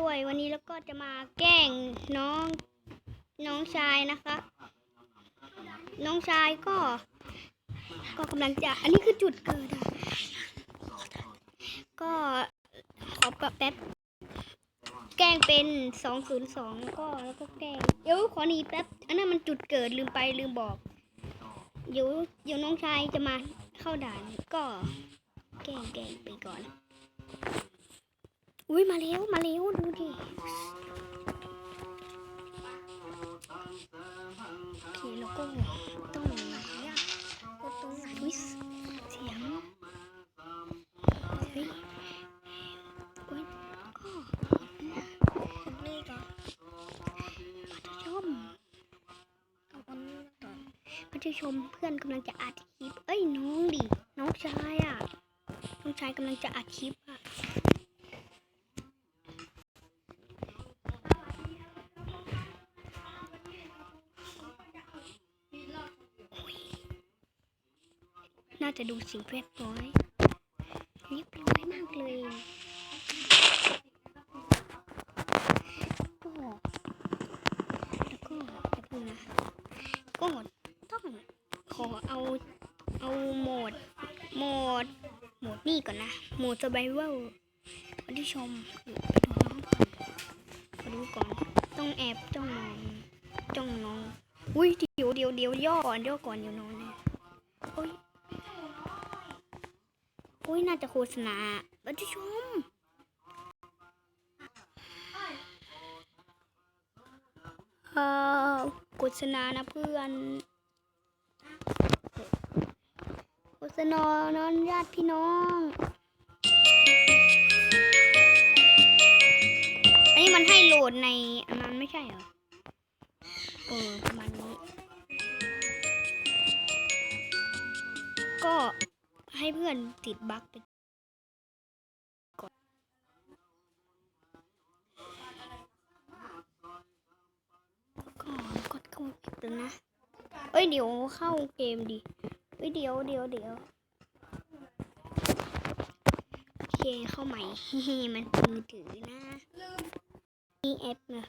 ด้วย วันนี้แล้วก็จะมาแกล้งน้องน้องชายนะคะ น้องชายก็ ก็กำลังจะอันนี้คือจุดเกิดอะก็ขอปรับแป๊บแกล้งเป็นสองศูนย์สองก็แล้วก็แกล้งเดี๋ยวขอหนีแป๊บอันนั้นมันจุดเกิดลืมไปลืมบอกเดี๋ยวเดี๋ยวน้องชายจะมาเข้าด่านก็แกล้งแกล้งไปก่อน อุ้ยมาแล้วมาแล้วดูดิโอเคแล้วก็ต้องไหนอะก็ต้องวิสเสียงเฮ้ยโอ้ยก็นี่ก่อนมาชมมาชมเพื่อนกำลังจะอัดคลิปเอ้ยน้องดิน้องชายอะน้องชายกำลังจะอัดคลิป จะดูสิ่งเรียบร้อยเรียบร้อยมากเลยก็แล้วก็จะพูดนะก็ต้องขอเอาเอาโหมดโหมดโหมดนี่ก่อนนะโหมด survival คนที่ชมดูน้องก่อนขอดูก่อนต้องแอบจ้องมองจ้องน้องอุ้ยเดี๋ยวเดี๋ยวเดี๋ยวย่อก่อนย่อก่อนเดี๋ยวน้องเนี่ยโอ้ย อุ้ยน่าจะโฆษณาท่านผู้ชมเอ่อโฆษณานะเพื่อนโฆษณานอนญาติพี่น้อง อันนี้มันให้โหลดในอันนั้นไม่ใช่เหรอเออประมาณนี้ ก็ ให้เพื่อนติดบั๊กไปก่อนก็กดเข้าเก็บแล้วนะ เอ้ยเดี๋ยวเข้าเกมดิเอ้ยเดี๋ยวเดี๋ยวเดี๋ยวโอเคเข้าใหม่มันเป็นมือถือนะมีแอปนะ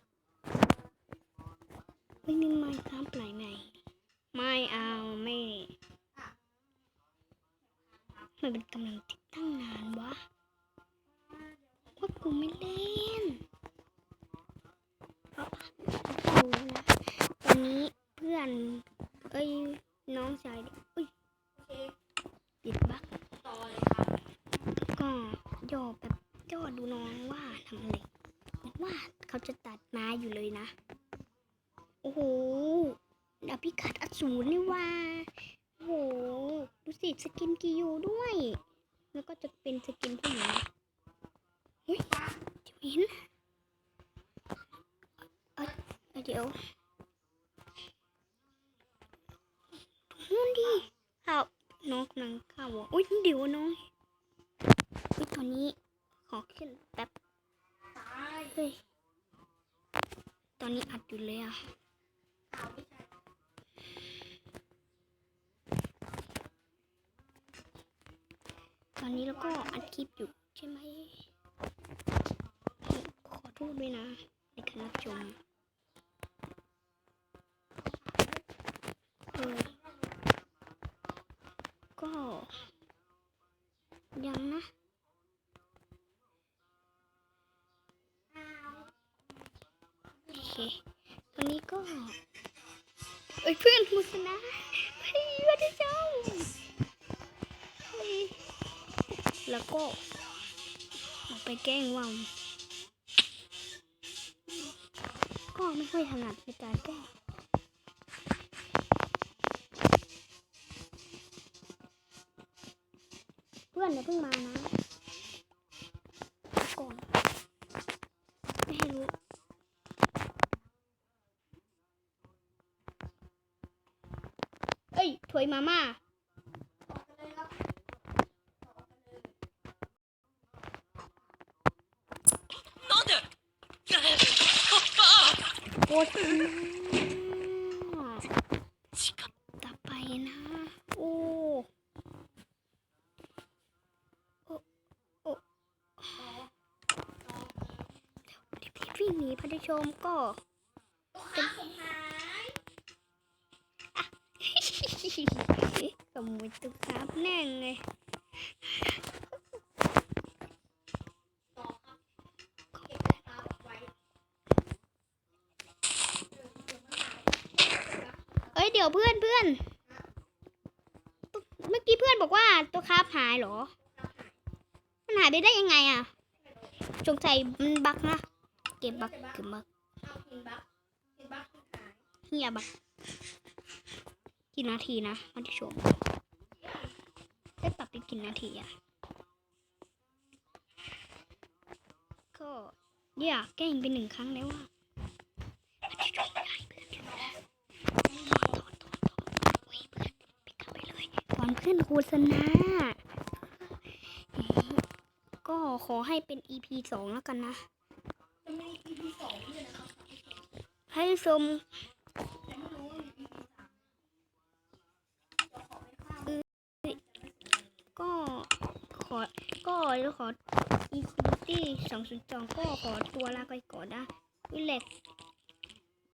ไม่มีไม้ข้ามปลายไหนไม่เอาไม่ มันเป็นกำลังติดตั้งนานวะว่ากูไม่เล่นเพราะกูนะวันนี้เพื่อน เอ้ย น้องชายอุ้ยติดบักก็ย่อแบบย่อดูน้องว่าทำอะไรว่าเขาจะตัดไม้อยู่เลยนะ โอ้โหดาพิกัดอสูรนี่ว่า โห ดูสิสกินกิยูด้วย แล้วก็จะเป็นสกินผู้หญิงเฮ้ยจะเห็นเออเดี๋ยวนู่นดิข้าวน้องกำลังข้าวอกอุ้ยเดี๋ยวน้องอุ้ยตอนนี้ขอขึ้นแป๊บเฮ้ยตอนนี้อัดอยู่เลยอะ ตอนนี้เราก็อัดคลิปอยู่ใช่ไหม ขอโทษด้วยนะในการรับชมเออก็ ยังนะโอเคตอนนี้ก็ เอ้ยเพื่อนมุสนะเฮ้ยว่าที่เจ้า แล้วก็ไปแกล้งว่าวก็ไม่ค่อยถนัดในการแกล้งเพื่อนอย่าเพิ่งมานะก่อนไม่ให้รู้เอ้ยถวยมาม่า คตรน่า時間ต่อไปนะ โอ้โอ้โอ้เดี๋ยววิ่งหนีพันธชมก็ขมหายขโมยตุ๊กตาแน่งเลย ต่อครับเก็บแต่ตาไว้ เดี๋ยวเพื่อนเพื่อนเมื่อกี้เพื่อนบอกว่าตัวคราฟหายเหรอ มันหายไปได้ยังไงอะสงสัยมันบักนะ เก็บบักเก็บบักเกินบักกินบักหายเฮียบักกี่นาทีนะมันจะชมได้ปรับไปกี่นาทีอะก็เนี่ยแกล้งไปหนึ่งครั้งแล้วอะมันจะชมได้เพื่อนถอนถอนถอนถอนอุ้ยเพื่อนไปกลับไปเลย ขึ้นโฆษณา ก็ขอให้เป็น EP สองแล้วกันนะ ให้ชมก็ขอ ก็ขอ EP ที่สองศูนจองก็ขอตัวลาไปก่อนนะวิเล็ก